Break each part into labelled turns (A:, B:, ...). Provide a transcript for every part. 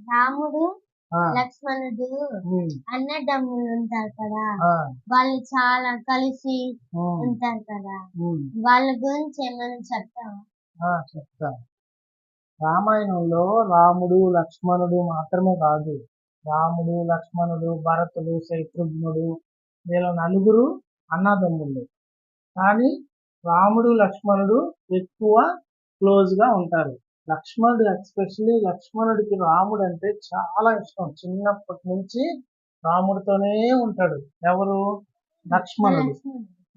A: రాముడు లక్ష్మణుడు అన్నదమ్ములు ఉంటారు కదా. వాళ్ళు చాలా కలిసి ఉంటారు కదా. వాళ్ళ గురించి ఏమైనా చెప్తావా?
B: ఆ, చెప్తా. రామాయణంలో రాముడు లక్ష్మణుడు మాత్రమే కాదు. రాముడు లక్ష్మణుడు భరతుడు శత్రుఘ్నుడు వీళ్ళ నలుగురు అన్నదమ్ముళ్ళు. కానీ రాముడు లక్ష్మణుడు ఎక్కువ క్లోజ్గా ఉంటారు. లక్ష్మణుడు ఎక్స్పెషల్లీ లక్ష్మణుడికి రాముడు అంటే చాలా ఇష్టం. చిన్నప్పటి నుంచి రాముడితోనే ఉంటాడు. ఎవరు? లక్ష్మణుడు.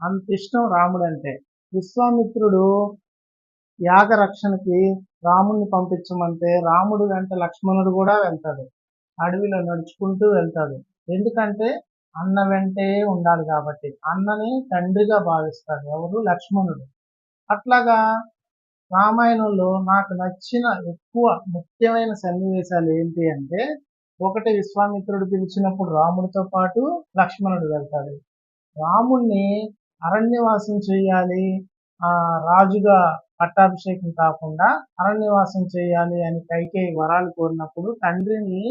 B: అంత ఇష్టం రాముడు అంటే విశ్వామిత్రుడు యాగ రక్షణకి రాముడిని పంపించమంటే రాముడు వెంట లక్ష్మణుడు కూడా వెళ్తాడు. అడవిలో నడుచుకుంటూ వెళ్తాడు. ఎందుకంటే అన్న వెంటే ఉండాలి కాబట్టి. అన్నని తండ్రిగా భావిస్తాడు ఎవరు? లక్ష్మణుడు. అట్లాగా రామాయణంలో నాకు నచ్చిన ఎక్కువ ముఖ్యమైన సన్నివేశాలు ఏంటి అంటే ఒకటి విశ్వామిత్రుడు పిలిచినప్పుడు రాముడితో పాటు లక్ష్మణుడు వెళ్తాడు. రాముణ్ణి అరణ్యవాసం చేయాలి ఆ రాజుగా పట్టాభిషేకం కాకుండా అరణ్యవాసం చేయాలి అని కైకేయి వరాలు కోరినప్పుడు తండ్రిని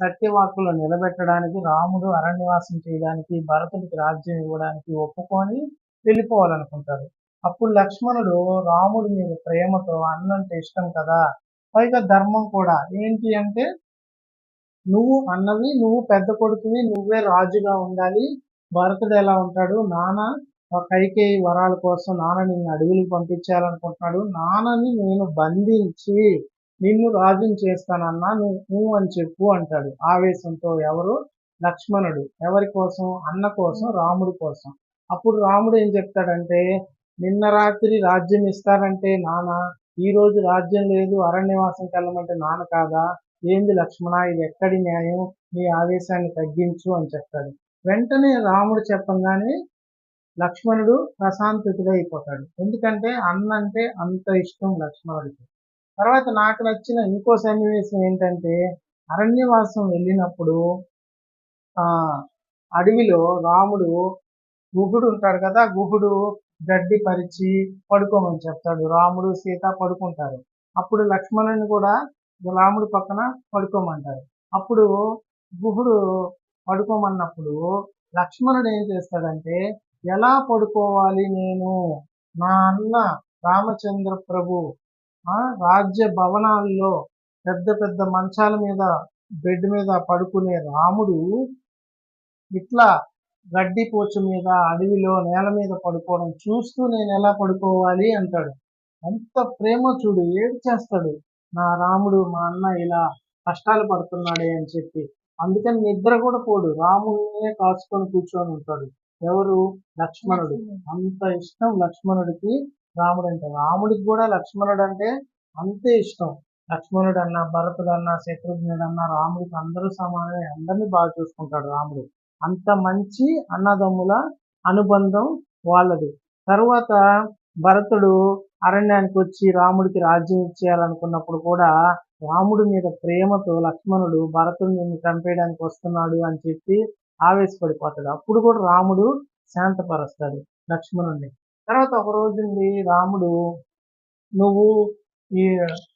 B: సత్యవాకులో నిలబెట్టడానికి రాముడు అరణ్యవాసం చేయడానికి భరతుడికి రాజ్యం ఇవ్వడానికి ఒప్పుకొని వెళ్ళిపోవాలనుకుంటారు అప్పుడు లక్ష్మణుడు రాముడి మీద ప్రేమతో అన్నంటే ఇష్టం కదా? పైగా ధర్మం కూడా. ఏంటి అంటే నువ్వు అన్నవి నువ్వు పెద్ద కొడుకువి నువ్వే రాజుగా ఉండాలి. భరతుడు ఎలా ఉంటాడు? నాన్న ఆ కైకేయి వరాల కోసం నాన్న నిన్ను అడవులకు పంపించాలనుకుంటున్నాడు. నాన్నని నేను బంధించి నిన్ను రాజుని చేస్తానన్నా నువ్వు నువ్వు అని చెప్పు అంటాడు. ఆవేశంతో ఎవరు? లక్ష్మణుడు. ఎవరి కోసం? అన్న కోసం? రాముడి కోసం. అప్పుడు రాముడు ఏం చెప్తాడంటే నిన్న రాత్రి రాజ్యం ఇస్తారంటే నాన్న ఈ రోజు రాజ్యం లేదు అరణ్యవాసం కెళ్ళమంటే నాన్న కాదా? ఏంది లక్ష్మణ ఇది ఎక్కడి న్యాయం? నీ ఆవేశాన్ని తగ్గించు అని చెప్తాడు వెంటనే రాముడు చెప్పంగానే లక్ష్మణుడు ప్రశాంతితుడైపోతాడు. అయిపోతాడు ఎందుకంటే అన్న అంటే అంత ఇష్టం లక్ష్మణుడికి. తర్వాత నాకు నచ్చిన ఇంకో సన్నివేశం ఏంటంటే అరణ్యవాసం వెళ్ళినప్పుడు అడవిలో రాముడు గుహుడు ఉంటాడు కదా గుహుడు గడ్డి పరిచి పడుకోమని చెప్తాడు. రాముడు సీత పడుకుంటారు. అప్పుడు లక్ష్మణుని కూడా రాముడు పక్కన పడుకోమంటారు. అప్పుడు గుహుడు పడుకోమన్నప్పుడు లక్ష్మణుడు ఏం చేస్తాడంటే ఎలా పడుకోవాలి నేను? నా అన్న రామచంద్ర ప్రభు రాజ్య భవనాల్లో పెద్ద పెద్ద మంచాల మీద బెడ్ మీద పడుకునే రాముడు ఇట్లా గడ్డి పోచు మీద అడవిలో నేల మీద పడుకోవడం చూస్తూ నేను ఎలా పడుకోవాలి అంటాడు. అంత ప్రేమ చూడు ఏడ్చేస్తాడు. నా రాముడు మా అన్న ఇలా కష్టాలు పడుతున్నాడే అని చెప్పి. అందుకని నిద్ర కూడా పోడు రాముడినే కాచుకొని కూర్చొని ఉంటాడు. ఎవరు? లక్ష్మణుడు. అంత ఇష్టం లక్ష్మణుడికి రాముడు అంటే రాముడికి కూడా లక్ష్మణుడు అంటే అంతే ఇష్టం. లక్ష్మణుడు అన్న భరతుడు అన్న శత్రుఘ్నుడు అన్న రాముడికి అందరూ సమానమే. అందరినీ బాగా చూసుకుంటాడు రాముడు. అంత మంచి అన్నదమ్ముల అనుబంధం వాళ్ళది. తర్వాత భరతుడు అరణ్యానికి వచ్చి రాముడికి రాజ్యం ఇచ్చేయాలనుకున్నప్పుడు కూడా రాముడి మీద ప్రేమతో లక్ష్మణుడు భరతుడు నిన్ను చంపేయడానికి వస్తున్నాడు అని చెప్పి ఆవేశపడిపోతాడు. అప్పుడు కూడా రాముడు శాంతపరుస్తాడు లక్ష్మణుడిని తర్వాత ఒక రోజు నుండి రాముడు నువ్వు ఈ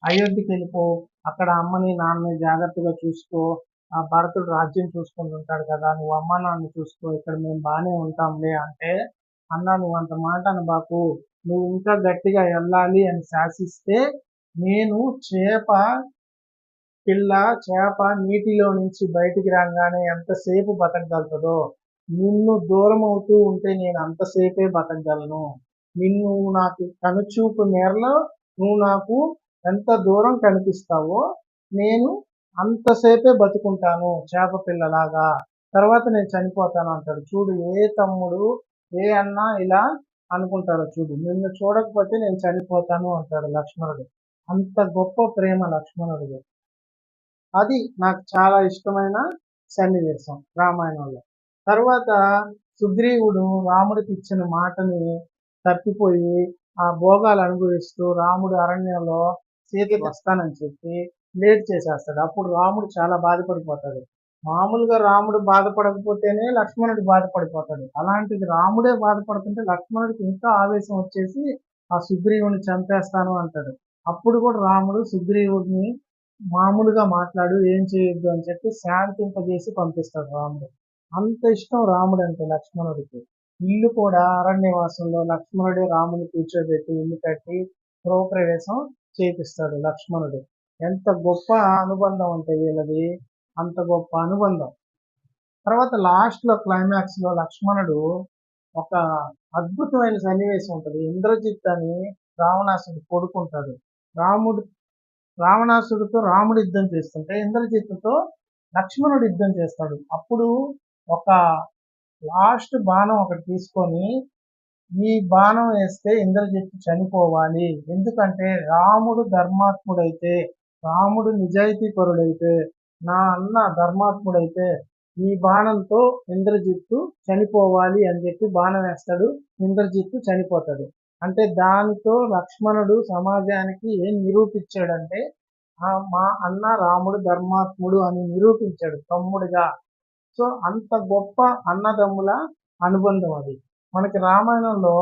B: అయోధ్యకి వెళ్ళిపో అక్కడ అమ్మని నాన్నని జాగ్రత్తగా చూసుకో ఆ భరతుడు రాజ్యం చూసుకుంటుంటాడు కదా నువ్వు అమ్మ నాన్న చూసుకో ఇక్కడ మేము బాగానే ఉంటాంలే అంటే అన్న నువ్వు అంత మాట బాపు నువ్వు ఇంకా గట్టిగా వెళ్ళాలి అని శాసిస్తే నేను చేప పిల్ల చేప నీటిలో నుంచి బయటికి రాగానే ఎంతసేపు బతకగలుగుతుందో నిన్ను దూరం అవుతూ ఉంటే నేను అంతసేపే బతకగలను. నిన్ను నాకు కనుచూపు మేరలో నువ్వు నాకు ఎంత దూరం కనిపిస్తావో నేను అంతసేపే బతుకుంటాను చేప పిల్లలాగా. తర్వాత నేను చనిపోతాను అంటాడు. చూడు ఏ తమ్ముడు ఏ అన్న ఇలా అనుకుంటాడు చూడు. నిన్ను చూడకపోతే నేను చనిపోతాను అంటాడు లక్ష్మణుడు. అంత గొప్ప ప్రేమ లక్ష్మణుడిది. అది నాకు చాలా ఇష్టమైన సన్నివేశం రామాయణంలో. తర్వాత సుగ్రీవుడు రాముడికి ఇచ్చిన మాటని తప్పిపోయి ఆ భోగాలు అనుభవిస్తూ రాముడు అరణ్యంలో సీతకి వస్తానని చెప్పి లేట్ చేసేస్తాడు. అప్పుడు రాముడు చాలా బాధపడిపోతాడు. మామూలుగా రాముడు బాధపడకపోతేనే లక్ష్మణుడు బాధపడిపోతాడు. అలాంటిది రాముడే బాధపడుతుంటే లక్ష్మణుడికి ఇంకా ఆవేశం వచ్చేసి ఆ సుగ్రీవుని చంపేస్తాను అంటాడు. అప్పుడు కూడా రాముడు సుగ్రీవుడిని మామూలుగా మాట్లాడు ఏం చేయొద్దు అని చెప్పి శాంతింపజేసి పంపిస్తాడు రాముడు. అంత ఇష్టం రాముడు అంటే లక్ష్మణుడికి. ఇల్లు కూడా అరణ్యవాసంలో లక్ష్మణుడే రాముని కూర్చోబెట్టి ఇల్లు కట్టి గృహప్రవేశం చేపిస్తాడు లక్ష్మణుడు. ఎంత గొప్ప అనుబంధం అంటే వీళ్ళది? అంత గొప్ప అనుబంధం. తర్వాత లాస్ట్లో క్లైమాక్స్లో క్లైమాక్స్లో లక్ష్మణుడు ఒక అద్భుతమైన సన్నివేశం ఉంటుంది. ఇంద్రజిత్ అని రావణాసుడు కొడుకుంటాడు. రాముడు రావణాసుడితో రాముడు యుద్ధం చేస్తుంటే ఇంద్రజిత్తుతో లక్ష్మణుడు యుద్ధం చేస్తాడు. అప్పుడు ఒక లాస్ట్ బాణం ఒకటి తీసుకొని ఈ బాణం వేస్తే ఇంద్రజిత్తు చనిపోవాలి. ఎందుకంటే రాముడు ధర్మాత్ముడైతే రాముడు నిజాయితీ పరుడైతే నా అన్న ధర్మాత్ముడైతే ఈ బాణంతో ఇంద్రజిత్తు చనిపోవాలి అని చెప్పి బాణం వేస్తాడు ఇంద్రజిత్తు చనిపోతాడు. అంటే దానితో లక్ష్మణుడు సమాజానికి ఏం నిరూపించాడంటే ఆ మా అన్న రాముడు ధర్మాత్ముడు అని నిరూపించాడు తమ్ముడుగా. సో అంత గొప్ప అన్నదమ్ముల అనుబంధం అది. మనకి రామాయణంలో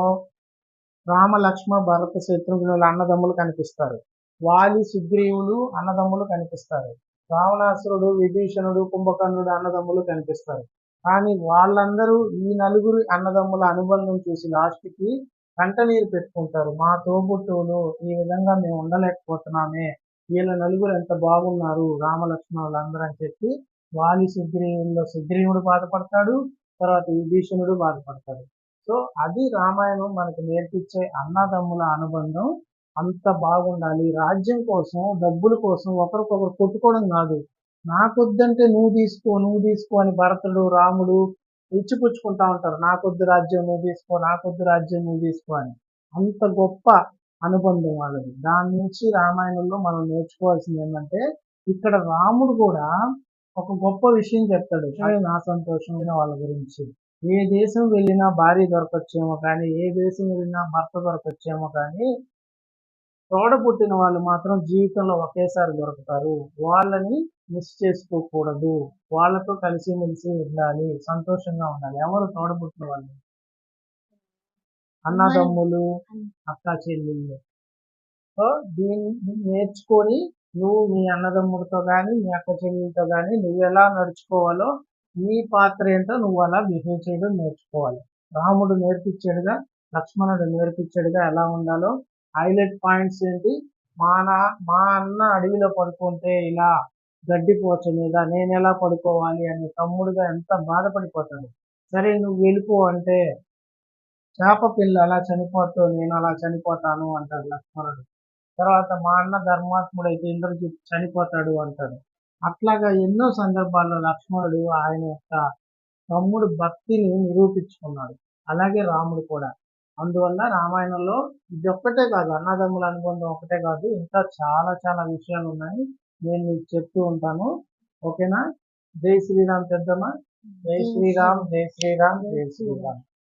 B: రామ లక్ష్మ భరత శత్రుఘ్నుల అన్నదమ్ములు కనిపిస్తారు. వాలి సుగ్రీవులు అన్నదమ్ములు కనిపిస్తారు. రావణాసురుడు విభీషణుడు కుంభకర్ణుడు అన్నదమ్ములు కనిపిస్తారు. కానీ వాళ్ళందరూ ఈ నలుగురు అన్నదమ్ముల అనుబంధం చూసి లాస్ట్కి కంటనీరు పెట్టుకుంటారు. మా తోబుట్టువులు ఈ విధంగా మేము ఉండలేకపోతున్నామే. వీళ్ళ నలుగురు ఎంత బాగున్నారు రామలక్ష్మణులు అందరూ అని చెప్పి వాలి సుగ్రీవుల్లో సుగ్రీవుడు బాధపడతాడు తర్వాత విభీషణుడు బాధపడతాడు. సో అది రామాయణం మనకు నేర్పించే అన్నదమ్ముల అనుబంధం. అంత బాగుండాలి. రాజ్యం కోసం డబ్బుల కోసం ఒకరికొకరు కొట్టుకోవడం కాదు. నాకొద్దంటే నువ్వు తీసుకో నువ్వు తీసుకో అని భరతుడు రాముడు ఇచ్చిపుచ్చుకుంటా ఉంటారు. నాకొద్దు రాజ్యం నువ్వు తీసుకో నాకొద్దు రాజ్యం నువ్వు తీసుకో అని. అంత గొప్ప అనుబంధం వాళ్ళది. దాని నుంచి రామాయణంలో మనం నేర్చుకోవాల్సింది ఏంటంటే ఇక్కడ రాముడు కూడా ఒక గొప్ప విషయం చెప్తాడు. నా సంతోషమైన వాళ్ళ గురించి. ఏ దేశం వెళ్ళినా భార్య దొరకొచ్చేమో కానీ ఏ దేశం వెళ్ళినా భర్త దొరకొచ్చేమో కానీ తోడ పుట్టిన వాళ్ళు మాత్రం జీవితంలో ఒకేసారి దొరుకుతారు. వాళ్ళని మిస్ చేసుకోకూడదు. వాళ్ళతో కలిసిమెలిసి ఉండాలి. సంతోషంగా ఉండాలి. ఎవరు తోడ పుట్టిన వాళ్ళు? అన్నదమ్ములు అక్క చెల్లెళ్ళు. సో దీన్ని నేర్చుకొని నువ్వు మీ అన్నదమ్ముడితో కానీ మీ అక్క చెల్లెలతో కానీ నువ్వు ఎలా నడుచుకోవాలో నీ పాత్ర ఏంటో నువ్వు అలా బిహేవ్ చేయడం నేర్చుకోవాలి. రాముడు నేర్పించాడుగా లక్ష్మణుడు నేర్పించాడుగా ఎలా ఉండాలో హైలైట్ పాయింట్స్ ఏంటి? మా నా మా అన్న అడవిలో పడుకుంటే ఇలా గడ్డిపోవచ్చు మీద నేను ఎలా పడుకోవాలి అని తమ్ముడుగా ఎంత బాధపడిపోతాడు. సరే నువ్వు వెళ్ళిపో అంటే చేప పిల్ల అలా చనిపోతూ నేను అలా చనిపోతాను అంటాడు లక్ష్మణుడు. తర్వాత మా అన్న ధర్మాత్ముడైతే ఇంద్రజిత్ చనిపోతాడు అంటాడు. అట్లాగా ఎన్నో సందర్భాల్లో లక్ష్మణుడు ఆయన యొక్క తమ్ముడు భక్తిని నిరూపించుకున్నాడు. అలాగే రాముడు కూడా. అందువల్ల రామాయణంలో ఇది ఒక్కటే కాదు అన్నదమ్ముల అనుబంధం ఒకటే కాదు ఇంకా చాలా చాలా విషయాలు ఉన్నాయి. నేను మీకు చెప్తూ ఉంటాను. ఓకేనా? జై శ్రీరామ్ పెద్దమ్మ. జై శ్రీరామ్ జై శ్రీరామ్ జై శ్రీరామ్.